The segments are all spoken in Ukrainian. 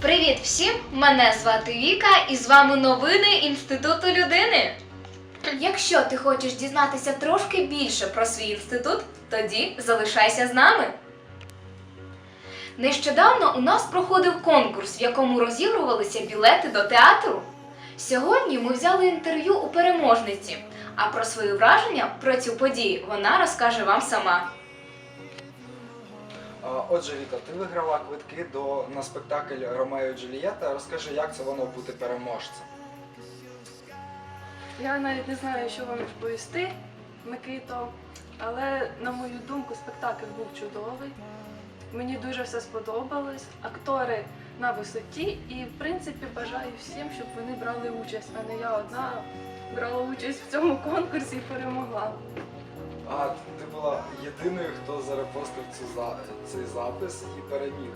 Привіт всім! Мене звати Віка і з вами новини Інституту людини. Якщо ти хочеш дізнатися трошки більше про свій інститут, тоді залишайся з нами. Нещодавно у нас проходив конкурс, в якому розігрувалися білети до театру. Сьогодні ми взяли інтерв'ю у переможниці, а про свої враження про цю подію вона розкаже вам сама. Отже, Віка, ти виграла квитки до на спектакль Ромео і Джульєта. Розкажи, як це воно бути переможцем? Я навіть не знаю, що вам відповісти, Микито, але на мою думку, спектакль був чудовий. Мені дуже все сподобалось. Актори на висоті, і в принципі бажаю всім, щоб вони брали участь, а не я одна брала участь в цьому конкурсі і перемогла. А ти була єдиною, хто зарепостив цю за... цей запис і переміг.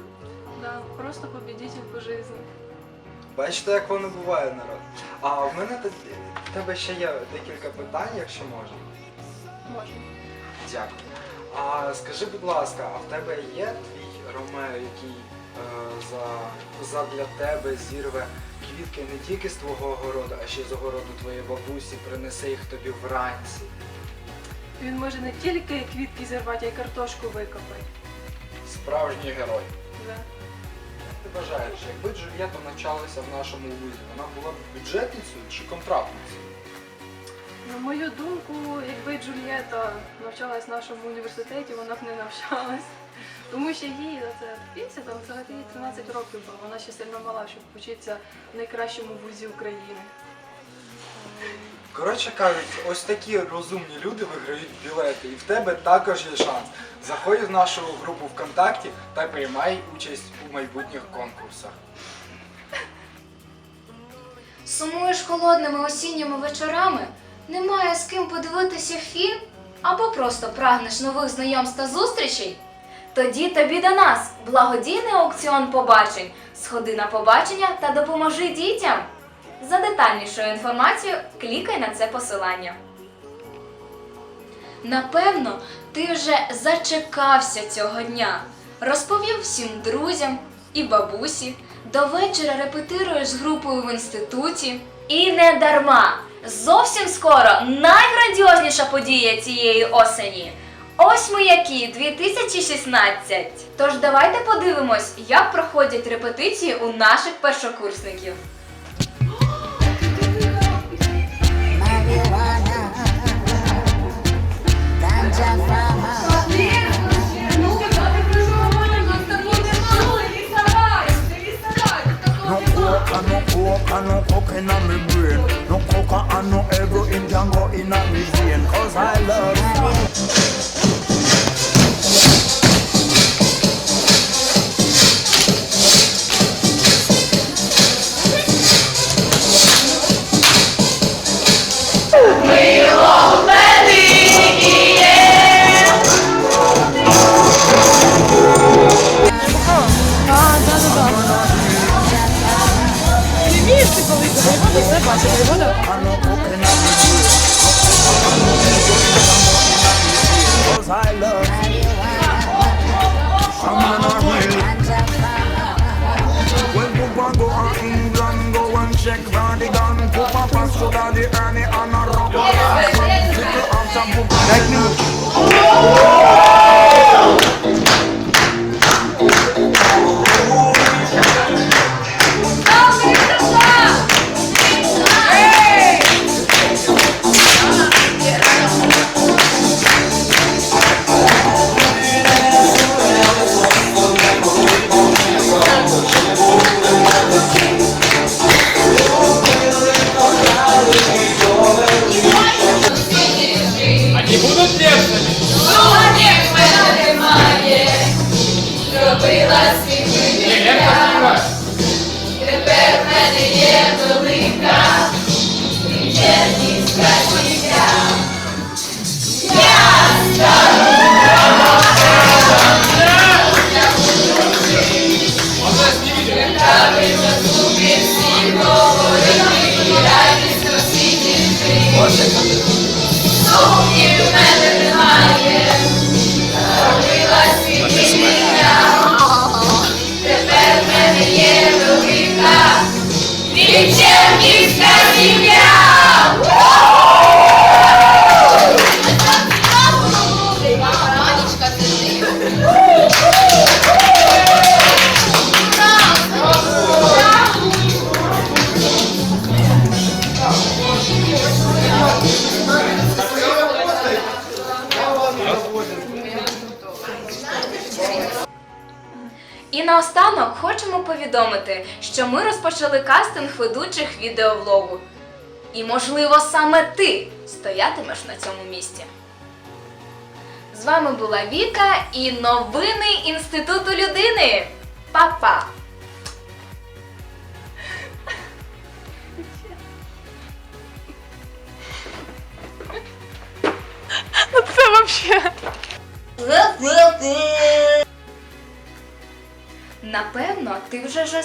Да, просто побідітель по житті. Бачите, як воно буває, народ. А в мене тут- в тебе ще є декілька питань, якщо можна. Можна. Дякую. А скажи, будь ласка, а в тебе є твій Ромео, який е, за, задля тебе зірве квітки не тільки з твого огороду, а ще й з огороду твоєї бабусі, принесе їх тобі вранці. Він може не тільки квітки зірвати, а й картошку викопати. Справжній герой. Да. Ти вважаєш, якби Джульєта навчалася в нашому вузі, вона була б бюджетницею чи контрактницею? На мою думку, якби Джульєта навчалась в нашому університеті, вона б не навчалась. Тому що їй за це після там взагалі 13 років було. Вона ще сильно мала, щоб вчитися в найкращому вузі України. Коротше кажуть, ось такі розумні люди виграють білети, і в тебе також є шанс. Заходь в нашу групу ВКонтакті та приймай участь у майбутніх конкурсах. Сумуєш холодними осінніми вечорами, немає з ким подивитися фільм або просто прагнеш нових знайомств та зустрічей? Тоді тобі до нас благодійний аукціон побачень. Сходи на побачення та допоможи дітям. За детальнішою інформацією клікай на це посилання. Напевно, ти вже зачекався цього дня. Розповів всім друзям і бабусі. До вечора репетируєш з групою в інституті. І не дарма! Зовсім скоро найграндіозніша подія цієї осені. Ось маяки 2016. Тож давайте подивимось, як проходять репетиції у наших першокурсників. Cause I love I love I'm on Oh. Me. наостанок хочемо повідомити, що ми розпочали кастинг ведучих відеовлогу. І, можливо, саме ти стоятимеш на цьому місці. З вами була Віка і новини Інституту людини. Па-па! Це вообще. Напевно, ти вже.